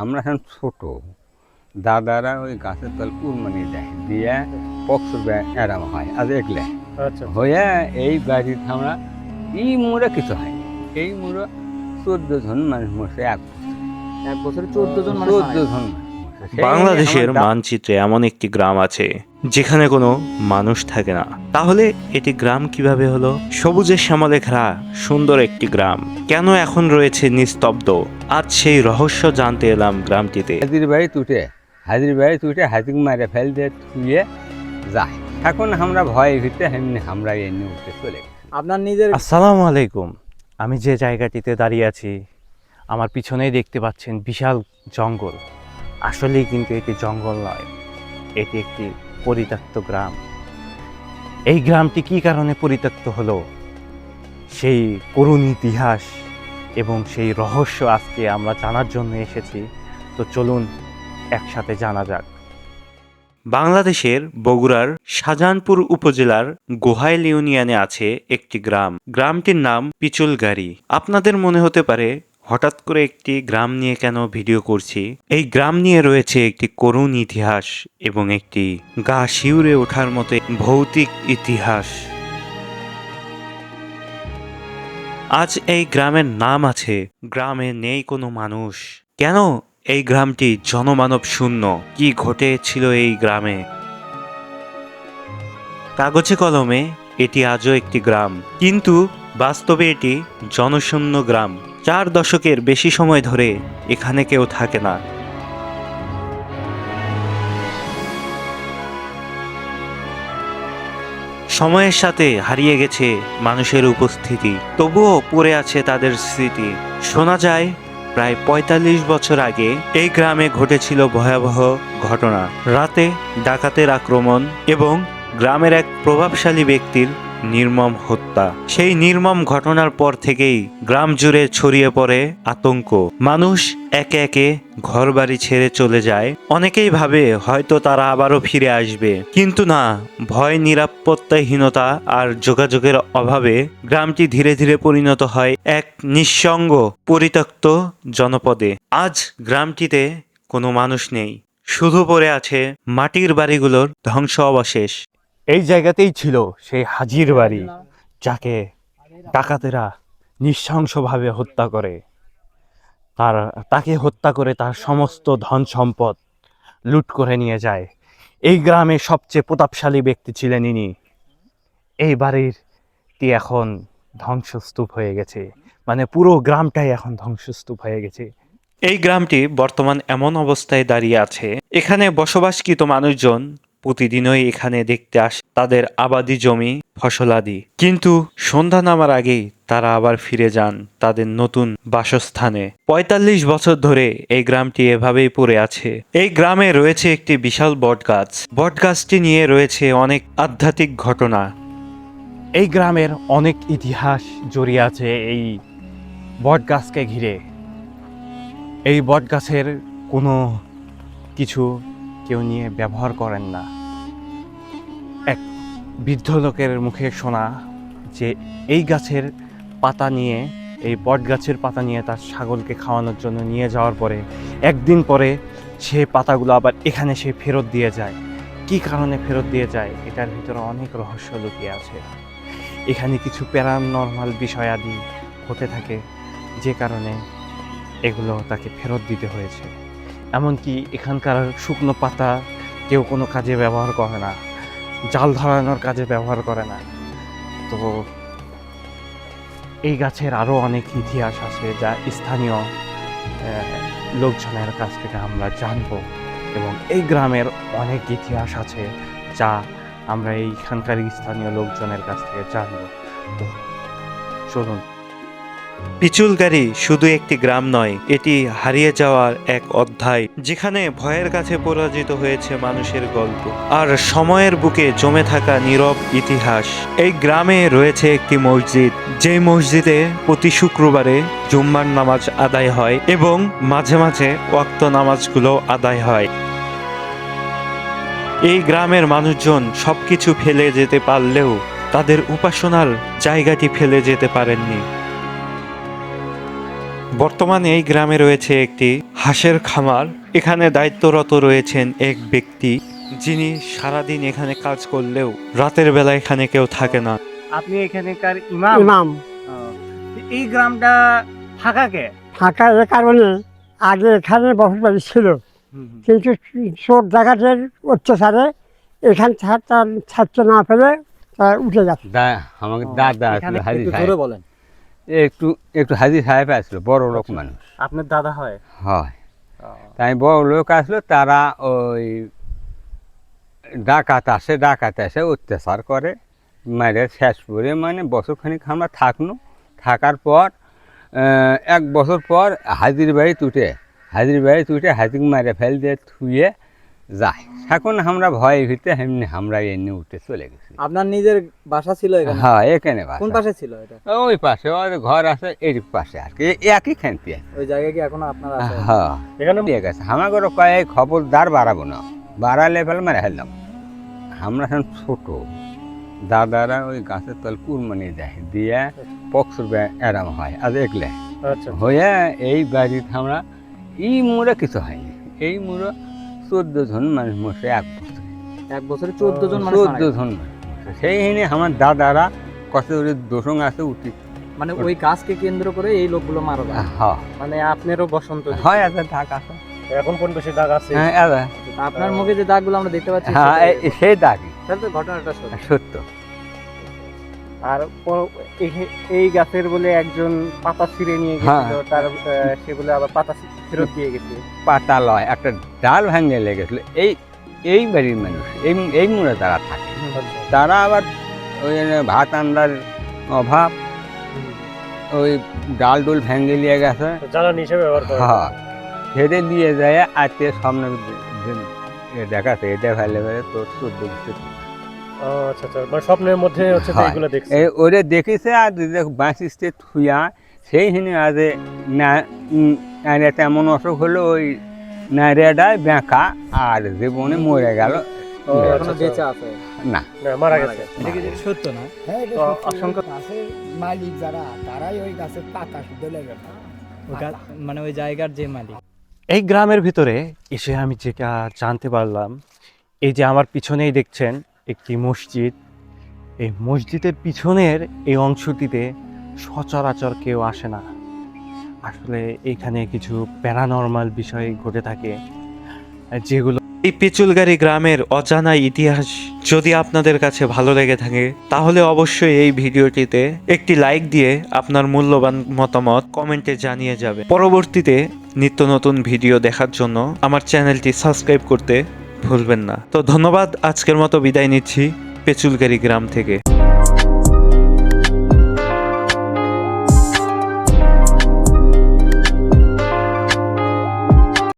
আমরা এখন ছোট। দাদারা ওই গাছের তল কুরমানি দেয় দিয়ে পক্স এরাম হয় আর দেখলে আচ্ছা। হয়ে এই বাড়িতে আমরা এই মোড়ে কিছু হয় এই মোড়ে চোদ্দ জন মানুষ মরছে এক বছর। এক বছরে চোদ্দ জন চোদ্দ জন মানুষ। বাংলাদেশের মানচিত্রে এমন একটি গ্রাম আছে যেখানে কোনো মানুষ থাকে না। তাহলে এটি গ্রাম কীভাবে হলো? সবুজের শ্যামলে ঘেরা সুন্দর একটি গ্রাম। কেন এখন রয়েছে নিস্তব্ধ? আজ সেই রহস্য জানতে এলাম গ্রামটিতে। হাজির বাড়ি তুটে হাজির বাড়ি তুটে হাজির মারে ফেল দিয়ে থুয়ে যায়। এখন আমরা ভয় ভিতরে এমনি আমরা এমনি উঠতে চলে আপনার নিজের আসসালামু আলাইকুম। আমি যে জায়গাটিতে দাঁড়িয়ে আছি আমার পিছনেই দেখতে পাচ্ছেন বিশাল জঙ্গল। আসলেই কিন্তু এটি জঙ্গল নয়, এটি একটি পরিত্যক্ত গ্রাম। এই গ্রামটি কী কারণে পরিত্যক্ত হলো? সেই করুণ ইতিহাস এবং সেই রহস্য আজকে আমরা জানার জন্য এসেছি, তো চলুন একসাথে জানা যাক। বাংলাদেশের বগুড়ার শাহজাহানপুর উপজেলার গোহাইল ইউনিয়নে আছে একটি গ্রাম। গ্রামটির নাম পিচুলগাড়ি। আপনাদের মনে হতে পারে হঠাৎ করে একটি গ্রাম নিয়ে কেন ভিডিও করছি? এই গ্রাম নিয়ে রয়েছে একটি করুণ ইতিহাস এবং একটি গা শিউরে ওঠার মতো ভৌতিক ইতিহাস। আজ এই গ্রামের নাম আছে, গ্রামে নেই কোনো মানুষ। কেন এই গ্রামটি জনমানব শূন্য? কি ঘটেছিল এই গ্রামে? কাগজে কলমে এটি আজও একটি গ্রাম, কিন্তু বাস্তবে এটি জনশূন্য গ্রাম। চার দশকের বেশি সময় ধরে এখানে কেউ থাকে না। সময়ের সাথে হারিয়ে গেছে মানুষের উপস্থিতি, তবুও পড়ে আছে তাদের স্মৃতি। শোনা যায়, প্রায় ৪৫ বছর আগে এই গ্রামে ঘটেছিল ভয়াবহ ঘটনা। রাতে ডাকাতের আক্রমণ এবং গ্রামের এক প্রভাবশালী ব্যক্তির নির্মম হত্যা। সেই নির্মম ঘটনার পর থেকেই গ্রাম জুড়ে ছড়িয়ে পড়ে আতঙ্ক। মানুষ একে একে ঘরবাড়ি ছেড়ে চলে যায়। অনেকেই ভাবে হয়তো তারা আবারও ফিরে আসবে। কিন্তু না, ভয়, নিরাপত্তাহীনতা আর যোগাযোগের অভাবে গ্রামটি ধীরে ধীরে পরিণত হয় এক নিঃসঙ্গ, পরিত্যক্ত জনপদে। আজ গ্রামটিতে কোনো মানুষ নেই। শুধু পড়ে আছে মাটির বাড়িগুলোর ধ্বংস অবশেষ এই জায়গাতেই ছিল সেই হাজির বাড়ি, যাকে ডাকাতেরা নৃশংসভাবে হত্যা করে। তার, তাকে হত্যা করে তার সমস্ত ধন সম্পদ লুট করে নিয়ে যায়। এই গ্রামে সবচেয়ে প্রতাপশালী ব্যক্তি ছিলেন ইনি। এই বাড়ির বাড়িরটি এখন ধ্বংসস্তূপ হয়ে গেছে। মানে পুরো গ্রামটাই এখন ধ্বংসস্তূপ হয়ে গেছে। এই গ্রামটি বর্তমান এমন অবস্থায় দাঁড়িয়ে আছে। এখানে বসবাসকৃত মানুষজন প্রতিদিনই এখানে দেখতে আসে, তাদের আবাদি জমি, ফসলাদি। কিন্তু সন্ধ্যা নামার আগেই তারা আবার ফিরে যান তাদের নতুন বাসস্থানে। ৪৫ বছর ধরে এই গ্রামটি এভাবেই পড়ে আছে। এই গ্রামে রয়েছে একটি বিশাল বটগাছ। বটগাছটি নিয়ে রয়েছে অনেক আধ্যাত্মিক ঘটনা। এই গ্রামের অনেক ইতিহাস জড়িয়ে আছে এই বট গাছকে ঘিরে। এই বট গাছের কোনো কিছু কেউ নিয়ে ব্যবহার করেন না। এক বৃদ্ধ লোকের মুখে শোনা যে এই গাছের পাতা নিয়ে, এই বট গাছের পাতা নিয়ে তার ছাগলকে খাওয়ানোর জন্য নিয়ে যাওয়ার পরে একদিন পরে সে পাতাগুলো আবার এখানে সে ফেরত দিয়ে যায়। কী কারণে ফেরত দিয়ে যায়? এটার ভিতরে অনেক রহস্য লুকিয়ে আছে। এখানে কিছু প্যারানর্মাল বিষয়াদি হতে থাকে, যে কারণে এগুলো তাকে ফেরত দিতে হয়েছে। এমনকি এখানকার শুকনো পাতা কেউ কোনো কাজে ব্যবহার করে না, জাল ধরানোর কাজে ব্যবহার করে না। তো এই গাছের আরও অনেক ইতিহাস আছে যা স্থানীয় লোকজনের কাছ থেকে আমরা জানব এবং এই গ্রামের অনেক ইতিহাস আছে যা আমরা এইখানকার স্থানীয় লোকজনের কাছ থেকে জানব। তো চলুন। পিচুলগাড়ি শুধু একটি গ্রাম নয়, এটি হারিয়ে যাওয়ার এক অধ্যায়, যেখানে ভয়ের কাছে পরাজিত হয়েছে মানুষের গল্প। আর সময়ের বুকে জমে থাকা নীরব ইতিহাস। এই গ্রামে রয়েছে একটি মসজিদ যে মসজিদে প্রতি শুক্রবারে জুম্মার নামাজ আদায় হয় এবং মাঝে মাঝে ওয়াক্ত নামাজগুলো আদায় হয়। এই গ্রামের মানুষজন সবকিছু ফেলে যেতে পারলেও তাদের উপাসনার জায়গাটি ফেলে যেতে পারেননি। বর্তমানে এই গ্রামে রয়েছে একটি হাঁসের খামার। এখানে দায়িত্বরত রয়েছেন এক ব্যক্তি যিনি সারাদিন এখানে কাজ করলেও রাতের বেলা এখানে কেউ থাকে না। আপনি এখানকার ইমাম? ইমাম। এই গ্রামটা ফাঁকা কে? ফাঁকা এ কারণে আগে এখানে বসবাস ছিল। কিন্তু চোর ডাকাতের অত্যাচারে এখান ছাড়তে না পেরে তারা উঠে যাচ্ছে। আমাকে দাদা বলেন। একটু একটু হাজি সাহেব আসলো বড় লোক মানুষ। আপনার দাদা হয়? হয়। তাই বড় লোক আসলো তারা ওই ডাকাত আসে ডাকাত এসে অত্যাচার করে মারে শেষ করে মানে বছরখানিক আমরা থাকল থাকার পর এক বছর পর হাজির বাড়ি তুটে হাজির বাড়ি তুটে হাজির মারে ফেল দিয়ে থুয়ে যায়। এখন আমরা ভয়ে ভিতরে এমনি আমরা এমনি উঠে চলে গেছি। আপনার নিজের বাসা ছিল এখানে? হ্যাঁ এখানে বাসা। কোন পাশে ছিল এটা? ওই পাশে ওই ঘর আছে এর পাশে আর কি একই খানতি ওই জায়গায় কি এখনও আপনার আছে? হ্যাঁ। এখানে ঠিক আছে আমাকে কয়েক খবরদার বাড়াবো না। বাড়ালে ফেলে মেরে ফেললাম। আমরা এখন ছোট। দাদারা ওই গাছের তল কুরমানি দেয় দিয়ে পক্সর এরাম হয় আজ একলে আচ্ছা। হয়ে এই বাড়িতে আমরা এই মুড়ে কিছু হয়নি। এই মুড়ে চোদ্দ জন মানুষ মরছে এক বছর। এক বছরে চোদ্দ জন চোদ্দ জন মানুষ সেই হিনে আমার দাদারা কত করে দোষং আছে উঠি। মানে ওই গাছকে কেন্দ্র করে এই লোকগুলো মারা যায়? হ্যাঁ। মানে আপনারও বসন্ত হয় আছে ঢাক আছে। এখন কোন বেশি দাগ আছে? হ্যাঁ। আপনার মুখে যে দাগগুলো আমরা দেখতে পাচ্ছি হ্যাঁ সেই দাগ তাহলে তো ঘটনাটা সত্য। সত্য। আর এই- এই গাছের বলে একজন পাতা ছিঁড়ে নিয়ে হ্যাঁ। গেছিল তার সেগুলো আবার পাতা ফেরত দিয়ে গেছে। পাতা লয় একটা ডাল ভাঙে লেগেছিল। এই এই বাড়ির মানুষ এই এই মুড়ে তারা থাকে। তারা আবার ওই ভাত আন্দার অভাব ওই ডাল ডুল ভেঙে নিয়ে গেছে। জ্বালানি হিসেবে ব্যবহার হ্যাঁ। হেঁটে দিয়ে যায় আজকে সামনে দেখাচ্ছে এটা ফেলে ফেলে তোর চোদ্দ বছর। আচ্ছা আচ্ছা। মানে স্বপ্নের মধ্যে হচ্ছে। এগুলো দেখছি। ওরে দেখেছে আর দেখ বাঁচিসতে থুইয়া সেই হিনে আজ তেমন অসুখ হলো ওই নাইরেটায় বেঁকা আর জীবনে মরে গেল। ও, এখনও বেঁচে আছে? না, মারা গেছে। সত্য না? হ্যাঁ তো অসংখ্য- গাছের মালিক যারা তারাই ওই গাছের পাতা শুদ্ধ লেগে না। ওই গা- মানে ওই জায়গার যে মালিক। এই গ্রামের ভিতরে এসে আমি যেটা জানতে পারলাম এই যে আমার পিছনেই দেখছেন একটি মসজিদ। এই মসজিদের পিছনের এই অংশটিতে সচরাচর কেউ আসে না। আসলে এখানে কিছু প্যারানর্মাল বিষয় ঘটে থাকে, যেগুলো এই পেচুলগাড়ি গ্রামের অজানা ইতিহাস যদি আপনাদের কাছে ভালো লেগে থাকে, তাহলে অবশ্যই এই ভিডিওটিতে একটি লাইক দিয়ে আপনার মূল্যবান মতামত কমেন্টে জানিয়ে যাবে। পরবর্তীতে নিত্য নতুন ভিডিও দেখার জন্য আমার চ্যানেলটি সাবস্ক্রাইব করতে ভুলবেন না। তো ধন্যবাদ আজকের মতো বিদায় নিচ্ছি পেচুলকারি গ্রাম থেকে।